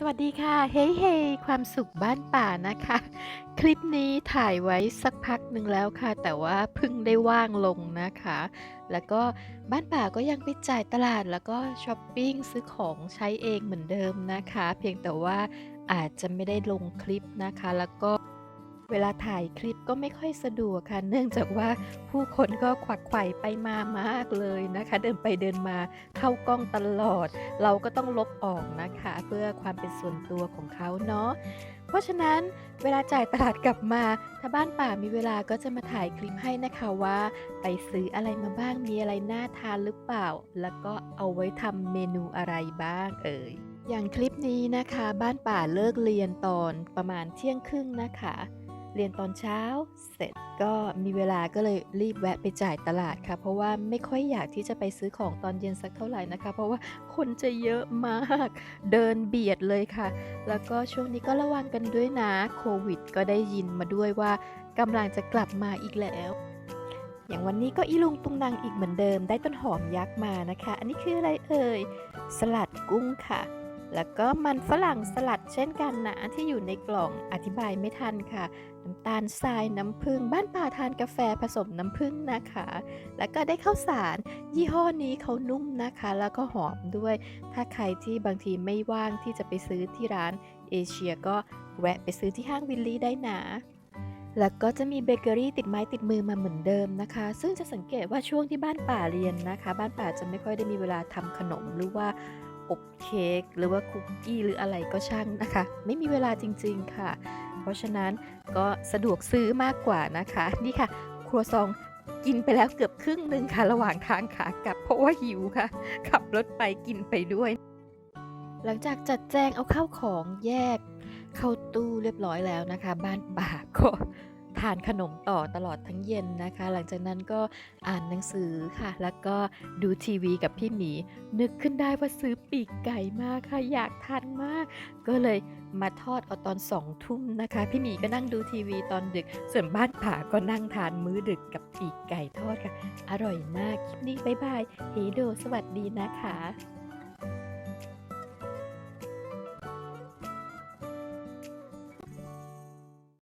สวัสดีค่ะ เฮ้ยเฮ้ความสุขบ้านป่านะคะ คลิปนี้ถ่ายไว้สักพักหนึ่งแล้วค่ะ แต่ว่าเพิ่งได้ว่างลงนะคะ แล้วก็บ้านป่าก็ยังไปจ่ายตลาดแล้วก็ช้อปปิ้งซื้อของใช้เองเหมือนเดิมนะคะ เพียงแต่ว่าอาจจะไม่ได้ลงคลิปนะคะ แล้วก็ เวลาถ่ายคลิปก็ไม่ค่อยสะดวกค่ะ เนื่องจากว่าผู้คนก็ขวักไขว่ไปมามากเลยนะคะ เดินไปเดินมาเข้ากล้องตลอด เราก็ต้องลบออกนะคะ เพื่อความเป็นส่วนตัวของเขาเนาะเพราะฉะนั้นเวลาจ่ายตลาดกลับมา ถ้าบ้านป่ามีเวลาก็จะมาถ่ายคลิปให้นะคะว่า ไปซื้ออะไรมาบ้างมีอะไรน่าทานหรือเปล่า แล้วก็เอาไว้ทำเมนูอะไรบ้างเอ่ยอย่างคลิปนี้นะคะ บ้านป่าเลิกเรียนตอนประมาณเที่ยงครึ่งนะคะ เรียนตอนเช้าเสร็จก็มีเวลาก็เลยรีบแวะไปจ่ายตลาดค่ะ เพราะว่าไม่ค่อยอยากที่จะไปซื้อของตอนเย็นสักเท่าไหร่นะคะ เพราะว่าคนจะเยอะมากเดินเบียดเลยค่ะ แล้วก็ช่วงนี้ก็ระวังกันด้วยนะโควิด ก็ได้ยินมาด้วยว่ากำลังจะกลับมาอีกแล้วอย่างวันนี้ก็อีลุงตุงนางอีกเหมือนเดิมได้ต้นหอมยักษ์มานะคะ อันนี้คืออะไรเอ่ย สลัดกุ้งค่ะ แล้วก็มันฝรั่งสลัดเช่นกันนะที่อยู่ในกล่องอธิบายไม่ทันค่ะ น้ำตาลทรายน้ำผึ้งบ้านป่าทานกาแฟผสมน้ำผึ้งนะคะ แล้วก็ได้ข้าวสาร ยี่ห้อนี้เขานุ่มนะคะ แล้วก็หอมด้วย ถ้าใครที่บางทีไม่ว่างที่จะไปซื้อที่ร้านเอเชียก็แวะไปซื้อที่ห้างวิลลี่ได้นะแล้วก็จะมีเบเกอรี่ติดไม้ติดมือมาเหมือนเดิมนะคะ ซึ่งจะสังเกตว่าช่วงที่บ้านป่าเรียนนะคะ บ้านป่าจะไม่ค่อยได้มีเวลาทำขนมหรือว่า อบเค้กหรือว่าคุกกี้หรืออะไรก็ช่างนะคะ ไม่มีเวลาจริง ๆ ค่ะ เพราะฉะนั้นก็สะดวกซื้อมากกว่านะคะ นี่ค่ะ ครัวซองกินไปแล้วเกือบครึ่งหนึ่งค่ะ ระหว่างทางขากลับเพราะว่าหิวค่ะ ขับรถไปกินไปด้วย หลังจากจัดแจงเอาข้าวของแยกเข้าตู้เรียบร้อยแล้วนะคะ บ้านป่าก็านขนมต่อตลอดทั้งเย็นนะคะ หลังจากนั้นก็อ่านหนังสือค่ะ แล้วก็ดูทีวีกับพี่หมี นึกขึ้นได้ว่าซื้อปีกไก่มาค่ะ อยากทานมาก ก็เลยมาทอดเอาตอนสองทุ่มนะคะ พี่หมีก็นั่งดูทีวีตอนดึก ส่วนบ้านป่าก็นั่งทานมื้อดึกกับปีกไก่ทอดค่ะ อร่อยมาก คลิปนี้บ๊ายบายเฮโด สวัสดีนะคะ